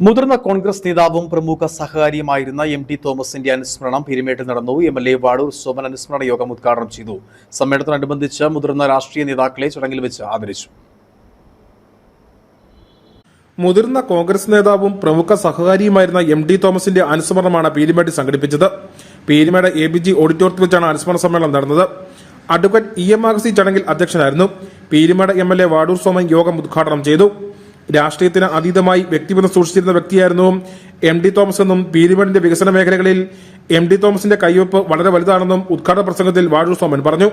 മുതിർന്ന കോൺഗ്രസ് നേതാവും പ്രമുഖ സഹകാരിയുമായിരുന്ന എം ടി തോമസിന്റെ അനുസ്മരണം പെരുമേട്ടിൽ നടന്നു. M L A Vazhoor Soman അനുസ്മരണ യോഗം ഉദ്ഘാടനം ചെയ്തു. സമ്മേളനത്തിനനുബന്ധിച്ച് മുതിർന്ന രാഷ്ട്രീയ നേതാക്കളെ ചടങ്ങിൽ വെച്ച് ആദരിച്ചു. മുതിർന്ന കോൺഗ്രസ് നേതാവും പ്രമുഖ സഹകാരിയുമായിരുന്ന എം ടി തോമസിന്റെ അനുസ്മരണമാണ് പീരുമേട് സംഘടിപ്പിച്ചത്. പീരുമേട് എ ബി ജി ഓഡിറ്റോറിയത്തിൽ വെച്ചാണ് അനുസ്മരണ സമ്മേളനം നടന്നത്. അഡ്വക്കേറ്റ് ഇ എം ആഗസി ചടങ്ങിൽ അധ്യക്ഷനായിരുന്നു. Peermade M L A Vazhoor Soman യോഗം ഉദ്ഘാടനം ചെയ്തു. രാഷ്ട്രീയത്തിന് അതീതമായി വ്യക്തിബന്ധം സൂക്ഷിച്ചിരുന്ന വ്യക്തിയായിരുന്നു എം ഡി തോമസ് എന്നും പീരുമണിന്റെ വികസന മേഖലകളിൽ എം ഡി തോമസിന്റെ കൈവപ്പ് വളരെ വലുതാണെന്നും ഉദ്ഘാടന പ്രസംഗത്തിൽ വാഴൂർ സോമൻ പറഞ്ഞു.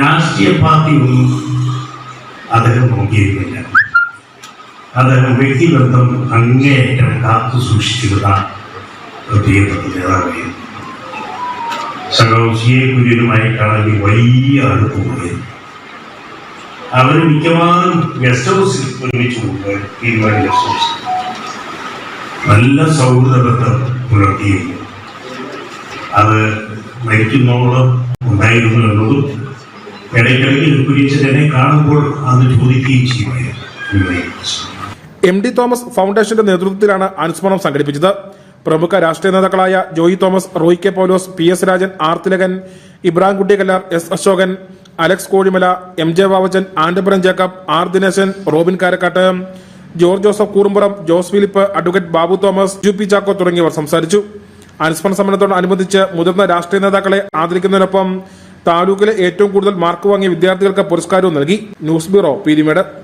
രാഷ്ട്രീയ പാർട്ടി അദ്ദേഹം നോക്കിയിരുന്നില്ല. അദ്ദേഹം വ്യക്തിബന്ധം അങ്ങേയറ്റം കാത്തു സൂക്ഷിച്ചിരുന്ന പ്രിയപ്പെട്ട നേതാവായിരുന്നു. സഖാവ് കുര്യനുമായിട്ടാണെങ്കിൽ വലിയ അടുപ്പമായിരുന്നു അവർ മിക്കവാറും ഗസ്റ്റ് ഹൗസിൽ ഒരുമിച്ച് തീരുമാനം ഗസ്റ്റ് നല്ല സൗഹൃദ ബന്ധം അത് മരിക്കുന്നോളം ഉണ്ടായിരുന്നു എന്നതും ഇടയ്ക്കിടയ്ക്ക് കുരിച്ചതിനെ കാണുമ്പോൾ അത് ചോദിക്കുകയും ചെയ്യുമായിരുന്നു. എം ഡി തോമസ് ഫൗണ്ടേഷന്റെ നേതൃത്വത്തിലാണ് അനുസ്മരണം സംഘടിപ്പിച്ചത്. പ്രമുഖ രാഷ്ട്രീയ നേതാക്കളായ Joy Thomas Roy K Polose P S Rajan R Thilakan Ibrahim Kuttikallar S Ashokan Alex Kozhimala M J Vavachan ആൻഡബ്രൻ ജേക്കബ് ആർ ദിനേശൻ റോബിൻ കാരക്കാട്ട് ജോർജ് ജോസഫ് കൂറുമ്പുറം ജോസ് ഫിലിപ്പ് അഡ്വക്കേറ്റ് ബാബു തോമസ് ജു പി ചാക്കോ തുടങ്ങിയവർ സംസാരിച്ചു. അനുസ്മരണ സമ്മേളനത്തോടനുബന്ധിച്ച് മുതിർന്ന രാഷ്ട്രീയ നേതാക്കളെ ആദരിക്കുന്നതിനൊപ്പം താലൂക്കിലെ ഏറ്റവും കൂടുതൽ മാർക്ക് വാങ്ങിയ വിദ്യാർത്ഥികൾക്ക് പുരസ്കാരവും നൽകി. News bureau Peermade.